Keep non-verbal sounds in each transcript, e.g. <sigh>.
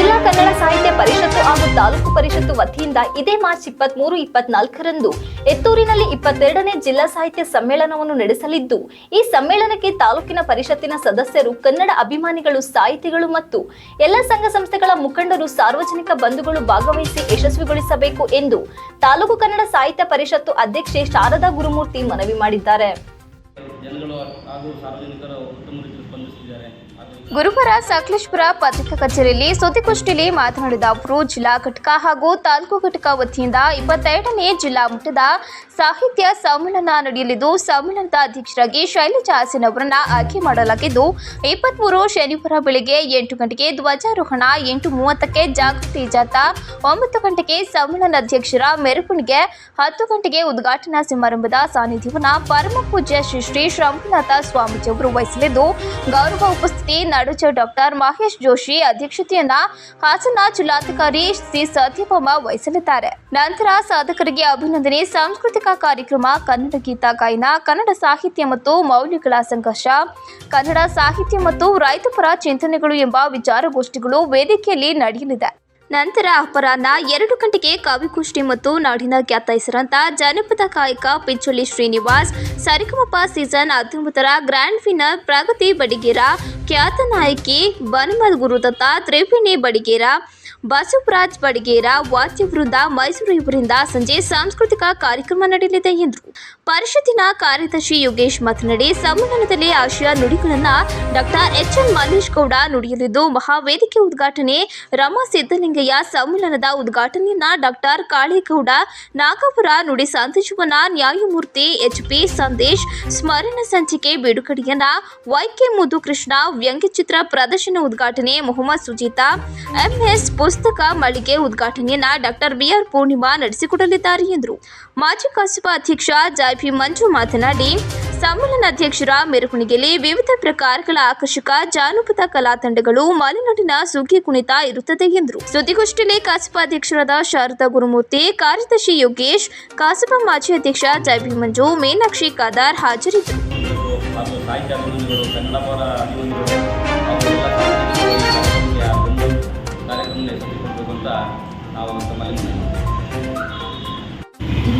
ಜಿಲ್ಲಾ ಕನ್ನಡ ಸಾಹಿತ್ಯ ಪರಿಷತ್ತು ಹಾಗೂ ತಾಲೂಕು ಪರಿಷತ್ತು ವತಿಯಿಂದ ಇದೇ ಮಾರ್ಚ್ ಇಪ್ಪತ್ಮೂರು, ಇಪ್ಪತ್ನಾಲ್ಕರಂದು ಎತ್ತೂರಿನಲ್ಲಿ ಇಪ್ಪತ್ತೆರಡನೇ ಜಿಲ್ಲಾ ಸಾಹಿತ್ಯ ಸಮ್ಮೇಳನವನ್ನು ನಡೆಸಲಿದ್ದು, ಈ ಸಮ್ಮೇಳನಕ್ಕೆ ತಾಲೂಕಿನ ಪರಿಷತ್ತಿನ ಸದಸ್ಯರು, ಕನ್ನಡ ಅಭಿಮಾನಿಗಳು, ಸಾಹಿತಿಗಳು ಮತ್ತು ಎಲ್ಲ ಸಂಘ ಸಂಸ್ಥೆಗಳ ಮುಖಂಡರು, ಸಾರ್ವಜನಿಕ ಬಂಧುಗಳು ಭಾಗವಹಿಸಿ ಯಶಸ್ವಿಗೊಳಿಸಬೇಕು ಎಂದು ತಾಲೂಕು ಕನ್ನಡ ಸಾಹಿತ್ಯ ಪರಿಷತ್ತು ಅಧ್ಯಕ್ಷೆ ಶಾರದಾ ಗುರುಮೂರ್ತಿ ಮನವಿ ಮಾಡಿದ್ದಾರೆ. ಜನಗಳು ಹಾಗೂ ಸಾರ್ವಜನಿಕರು ಉತ್ತಮ ರೀತಿಯಲ್ಲಿ ಗುರುವಾರ ಸಕಲೇಶ್ಪುರ ಪತ್ರಿಕಾ ಕಚೇರಿಯಲ್ಲಿ ಸುದ್ದಿಗೋಷ್ಠಿಯಲ್ಲಿ ಮಾತನಾಡಿದ ಅವರು ಜಿಲ್ಲಾ ಘಟಕ ಹಾಗೂ ತಾಲೂಕು ಘಟಕ ವತಿಯಿಂದ ಇಪ್ಪತ್ತೆರಡನೇ ಜಿಲ್ಲಾ ಮಟ್ಟದ ಸಾಹಿತ್ಯ ಸಮ್ಮೇಳನ ನಡೆಯಲಿದ್ದು ಸಮ್ಮೇಳನದ ಅಧ್ಯಕ್ಷರಾಗಿ ಶೈಲಜಾ ಹಾಸನ್ ಅವರನ್ನ ಆಯ್ಕೆ ಮಾಡಲಾಗಿದ್ದು ಇಪ್ಪತ್ಮೂರು ಶನಿವಾರ ಬೆಳಗ್ಗೆ ಎಂಟು ಗಂಟೆಗೆ ಧ್ವಜಾರೋಹಣ ಎಂಟು ಮೂವತ್ತಕ್ಕೆ ಜಾಗೃತಿ ಜಾಥಾ ಒಂಬತ್ತು ಗಂಟೆಗೆ ಸಮ್ಮೇಳನ ಅಧ್ಯಕ್ಷರ ಮೆರವಣಿಗೆ ಹತ್ತು ಗಂಟೆಗೆ ಉದ್ಘಾಟನಾ ಸಮಾರಂಭದ ಸಾನ್ನಿಧ್ಯವನ್ನು ಪರಮ ಪೂಜ್ಯ ಶ್ರೀ ಶ್ರೀ ಶ್ರಮನಾಥ ಸ್ವಾಮೀಜಿ ಅವರು ವಹಿಸಲಿದ್ದು ಗೌರವ ಉಪಸ್ಥಿತಿ ನಡುಜ ಡಾಕ್ಟರ್ ಮಹೇಶ್ ಜೋಶಿ ಅಧ್ಯಕ್ಷತೆಯನ್ನ ಹಾಸನ ಜಿಲ್ಲಾಧಿಕಾರಿ ಶ್ರೀ ಸತ್ಯಭಾಮ ವಹಿಸಲಿದ್ದಾರೆ. ನಂತರ ಸಾಧಕರಿಗೆ ಅಭಿನಂದನೆ, ಸಾಂಸ್ಕೃತಿಕ ಕಾರ್ಯಕ್ರಮ, ಕನ್ನಡ ಗೀತಾ, ಗಾಯನ, ಕನ್ನಡ ಸಾಹಿತ್ಯ ಮತ್ತು ಮೌಲ್ಯಗಳ ಸಂಘರ್ಷ, ಕನ್ನಡ ಸಾಹಿತ್ಯ ಮತ್ತು ರೈತಪರ ಚಿಂತನೆಗಳು ಎಂಬ ವಿಚಾರಗೋಷ್ಠಿಗಳು ವೇದಿಕೆಯಲ್ಲಿ ನಡೆಯಲಿದೆ. ನಂತರ ಅಪರಾಹ್ನ ಎರಡು ಗಂಟೆಗೆ ಕವಿಗೋಷ್ಠಿ ಮತ್ತು ನಾಡಿನ ಖ್ಯಾತ ಹೆಸರಂತ ಜನಪದ ಕಾಯಕ ಪಿಂಚೋಳಿ ಶ್ರೀನಿವಾಸ್, ಸರಿಗಮಪ ಸೀಸನ್ ಹತ್ತೊಂಬತ್ತರ ಗ್ರ್ಯಾಂಡ್ ಫಿನಲ್ ಪ್ರಗತಿ ಬಡಿಗೇರ, ಖ್ಯಾತ ನಾಯಕಿ ಬನಮಲ್ ಗುರುದತ್ತ ತ್ರಿವೇಣಿ ಬಡಿಗೇರ ಬಸವರಾಜ್ ಬಡಗೇರ ವಾದ್ಯ ವೃಂದ ಮೈಸೂರು ಇವರಿಂದ ಸಂಜೆ ಸಾಂಸ್ಕೃತಿಕ ಕಾರ್ಯಕ್ರಮ ನಡೆಯಲಿದೆ ಎಂದರು. ಪರಿಷತ್ತಿನ ಕಾರ್ಯದರ್ಶಿ ಯೋಗೇಶ್ ಮಾತನಾಡಿ, ಸಮ್ಮೇಳನದಲ್ಲಿ ಆಶಯ ನುಡಿಗಳನ್ನ doctor H N Mallesh Gowda ನುಡಿಯಲಿದ್ದು, ಮಹಾವೇದಿಕೆ ಉದ್ಘಾಟನೆ ರಮಾ ಸಿದ್ದಲಿಂಗಯ್ಯ ಸಮ್ಮೇಳನದ ಉದ್ಘಾಟನೆಯನ್ನ ಡಾಕ್ಟರ್ ಕಾಳೇಗೌಡ ನಾಗಪುರ ನುಡಿ ಸಂದೇಶವನ್ನ ನ್ಯಾಯಮೂರ್ತಿ ಎಚ್ ಪಿ ಸಂದೇಶ್, ಸ್ಮರಣ ಸಂಚಿಕೆ ಬಿಡುಗಡೆಯನ್ನ ವೈಕೆ ಮುದುಕೃಷ್ಣ ವ್ಯಂಗ್ಯಚಿತ್ರ ಪ್ರದರ್ಶನ ಉದ್ಘಾಟನೆ ಮೊಹಮ್ಮದ್ ಸುಜೀತಾ, ಎಂಎಸ್ ಪುಸ್ತಕ ಮಳಿಗೆ ಉದ್ಘಾಟನೆಯನ್ನ ಡಾಕ್ಟರ್ ಬಿಆರ್ ಪೂರ್ಣಿಮಾ ನಡೆಸಿಕೊಡಲಿದ್ದಾರೆ ಎಂದರು. ಮಾಜಿ ಕಸಬಾ ಅಧ್ಯಕ್ಷ ಜಾಯ್ಪಿ ಮಂಜು ಮಾತನಾಡಿ ಸಮ್ಮೇಳನಾಧ್ಯಕ್ಷರ ಮೆರವಣಿಗೆಯಲ್ಲಿ ವಿವಿಧ ಪ್ರಕಾರಗಳ ಆಕರ್ಷಕ ಜಾನಪದ ಕಲಾ ತಂಡಗಳು ಮಲೆನಾಡಿನ ಸುಗ್ಗಿ ಕುಣಿತ ಇರುತ್ತದೆ ಎಂದರು. ಸುದ್ದಿಗೋಷ್ಠಿಯಲ್ಲಿ ಕಸಬಾ ಅಧ್ಯಕ್ಷರಾದ ಶಾರದಾ ಗುರುಮೂರ್ತಿ, ಕಾರ್ಯದರ್ಶಿ ಯೋಗೇಶ್, ಕಸಬಾ ಮಾಜಿ ಅಧ್ಯಕ್ಷ ಜಾಯ್ಪಿ ಮಂಜು, ಮೀನಾಕ್ಷಿ ಕಾದಾರ್ ಹಾಜರಿದ್ದರು.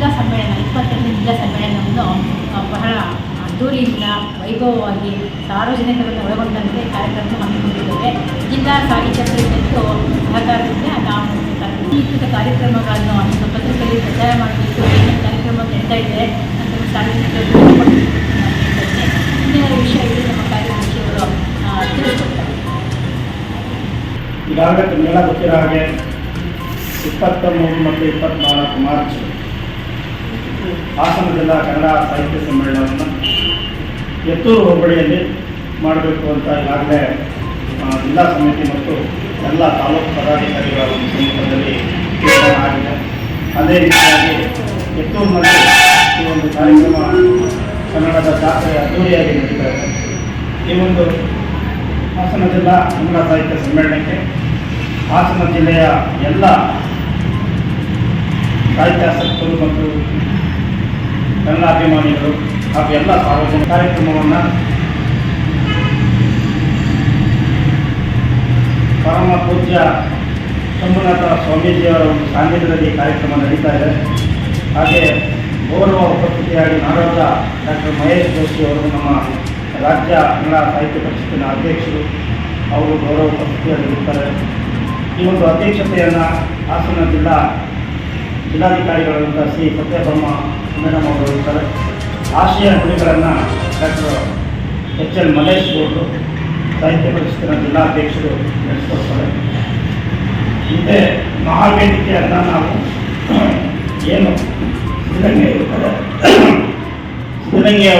ಜಿಲ್ಲಾ ಸಮ್ಮೇಳನ ಇಪ್ಪತ್ತೆರಡನೇ ಜಿಲ್ಲಾ ಸಮ್ಮೇಳನವನ್ನು ಬಹಳ ಅದ್ದೂರಿಯಿಂದ, ವೈಭವವಾಗಿ ಸಾರ್ವಜನಿಕರನ್ನು ಒಳಗೊಂಡಂತೆ ಕಾರ್ಯಕ್ರಮ ಹಮ್ಮಿಕೊಂಡಿದ್ದೇವೆ. ಜಿಲ್ಲಾ ಸಾಹಿತ್ಯ ಪರಿಷತ್ತು ಸಹಕಾರದಿಂದ ನಾವು ನಿಯಮಿತ ಕಾರ್ಯಕ್ರಮಗಳನ್ನು ನಮ್ಮ ಪತ್ರಿಕೆಯಲ್ಲಿ ಪ್ರಚಾರ ಮಾಡಬೇಕು ಏನೇನು ಕಾರ್ಯಕ್ರಮ ನಡೀತಾ ಇದೆ. ಅಂತ ಸಾರ್ವಜನಿಕರಿಗೆ. ಮುಂದಿನ ವಿಷಯಗಳು ನಮ್ಮ ಕಾರ್ಯದರ್ಶಿಯವರು ತಿಳಿಸ್ಕೊಡ್ತಾರೆ. ಈಗಾಗಲೇ ನಿಮಗೆಲ್ಲ ಗೊತ್ತಿರೋ ಹಾಗೆ ಇಪ್ಪತ್ತ ಮೂರು ಮತ್ತು ಇಪ್ಪತ್ತ್ನಾಲ್ಕು ಮಾರ್ಚ್ ಹಾಸನ ಜಿಲ್ಲಾ ಕನ್ನಡ ಸಾಹಿತ್ಯ ಸಮ್ಮೇಳನವನ್ನು ಎತ್ತೂರು ಹೋಬಳಿಯಲ್ಲಿ ಮಾಡಬೇಕು ಅಂತ ಈಗಾಗಲೇ ಜಿಲ್ಲಾ ಸಮಿತಿ ಮತ್ತು ಎಲ್ಲ ತಾಲೂಕು ಪದಾಧಿಕಾರಿಗಳ ಒಂದು ತೀರ್ಮಾನ ಆಗಿದೆ. ಅದೇ ರೀತಿಯಾಗಿ ಎತ್ತೂರಿನಲ್ಲಿ ಈ ಒಂದು ಕಾರ್ಯಕ್ರಮ ಕನ್ನಡದ ಜಾತ್ರೆ ಅದ್ದೂರಿಯಾಗಿ ನಡೀತಾ ಇದೆ. ಈ ಒಂದು ಹಾಸನ ಜಿಲ್ಲಾ ಕನ್ನಡ ಸಾಹಿತ್ಯ ಸಮ್ಮೇಳನಕ್ಕೆ ಹಾಸನ ಜಿಲ್ಲೆಯ ಎಲ್ಲ ಸಾಹಿತ್ಯಾಸಕ್ತರು ಮತ್ತು ಕನ್ನಡ ಅಭಿಮಾನಿಗಳು ಹಾಗೂ ಎಲ್ಲ ಸಾರ್ವಜನಿಕ ಕಾರ್ಯಕ್ರಮವನ್ನು ಪರಮ ಪೂಜ್ಯ ಶಂಭುನಾಥ ಸ್ವಾಮೀಜಿಯವರ ಒಂದು ಸಾನ್ನಿಧ್ಯದಲ್ಲಿ ಕಾರ್ಯಕ್ರಮ ನಡೀತಾ ಇದೆ. ಹಾಗೆ ಗೌರವ ಉಪಸ್ಥಿತಿಯಾಗಿ ನಾಡೋದ ಡಾಕ್ಟರ್ ಮಹೇಶ್ ಜೋಶಿ ಅವರು ನಮ್ಮ ರಾಜ್ಯ ಕನ್ನಡ ಸಾಹಿತ್ಯ ಪರಿಷತ್ತಿನ ಅಧ್ಯಕ್ಷರು, ಅವರು ಗೌರವ ಉಪಸ್ಥಿತಿಯಾಗಿರುತ್ತಾರೆ ಈ ಒಂದು ಅಧ್ಯಕ್ಷತೆಯನ್ನು ಹಾಸನ ಜಿಲ್ಲಾ ಜಿಲ್ಲಾಧಿಕಾರಿಗಳಾದಂಥ ಶ್ರೀ ಸತ್ಯಭಾಮ ಮೇಡಮ್ ಅವರು ಇರ್ತಾರೆ ಆಶಯ ಗುರಿಗಳನ್ನು ಡಾಕ್ಟರ್ ಎಚ್ ಎಲ್ ಮಲೇಶ್ ಅವರು ಸಾಹಿತ್ಯ ಪರಿಷತ್ತಿನ ಜಿಲ್ಲಾಧ್ಯಕ್ಷರು ನಡೆಸ್ಕೊಡ್ತಾರೆ. ಹಿಂದೆ ಮಹಾವೇದಿಕೆಯನ್ನು ನಾವು <clears throat> ಏನು ಸಿದ್ಧಗಂಗೆ ಇರ್ತಾರೆ ಸಿದ್ಧಗಂಗೆ